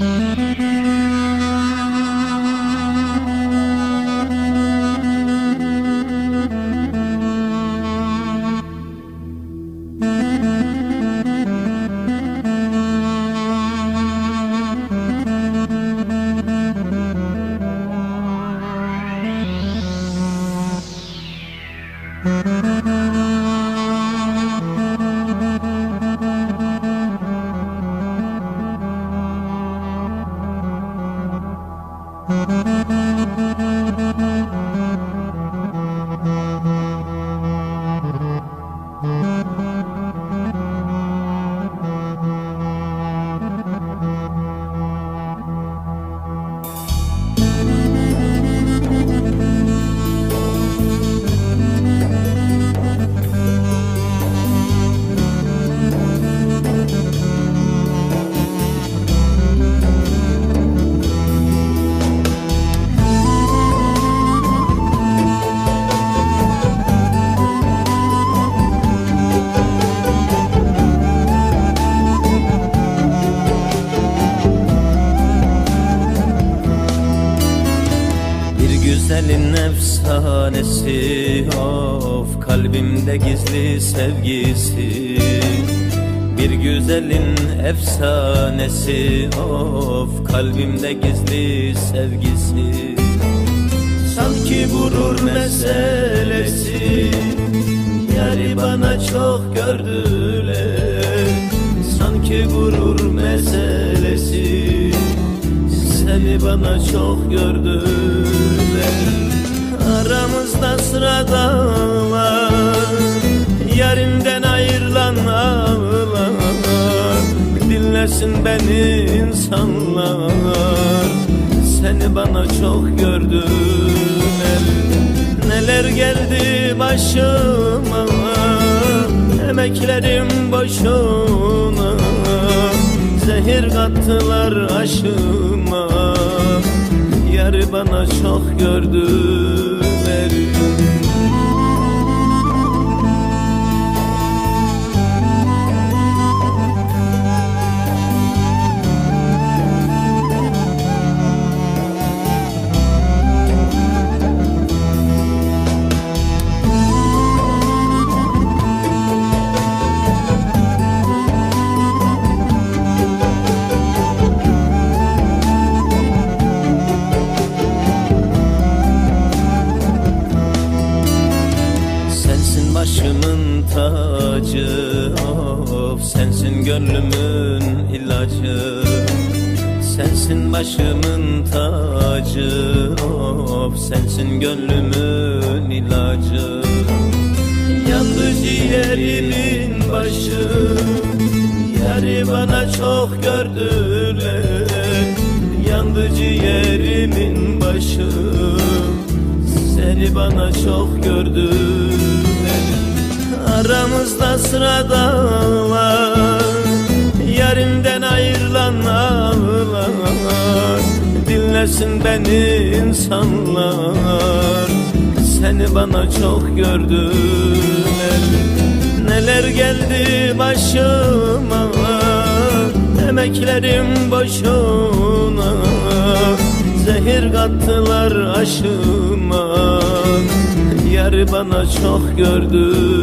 Música Bir güzelin efsanesi of kalbimde gizli sevgisi. Bir güzelin efsanesi of kalbimde gizli sevgisi. Sanki gurur meselesi Yari bana çok gördüler. Sanki gurur meselesi seni bana çok gördüler Aramızda sıradalar Yarimden ayrılan ağlar. Dinlesin beni insanlar Seni bana çok gördüler. Neler geldi başıma Emeklerim boşuna. Zehir kattılar aşıma bana çok gördüler başımın tacı of Sensin gönlümün ilacı. Sensin başımın tacı of Sensin gönlümün ilacı. Yandı ciğerimin başı Yari bana çok gördüler. Yandı ciğerimin başı Seni bana çok gördüler Aramızda sıradalar Yarimden ayrılan ağlar. Dinlesin beni insanlar Seni bana çok gördüler. Neler geldi başıma Emeklerim boşuna. Zehir kattılar aşıma Yarı bana çok gördüler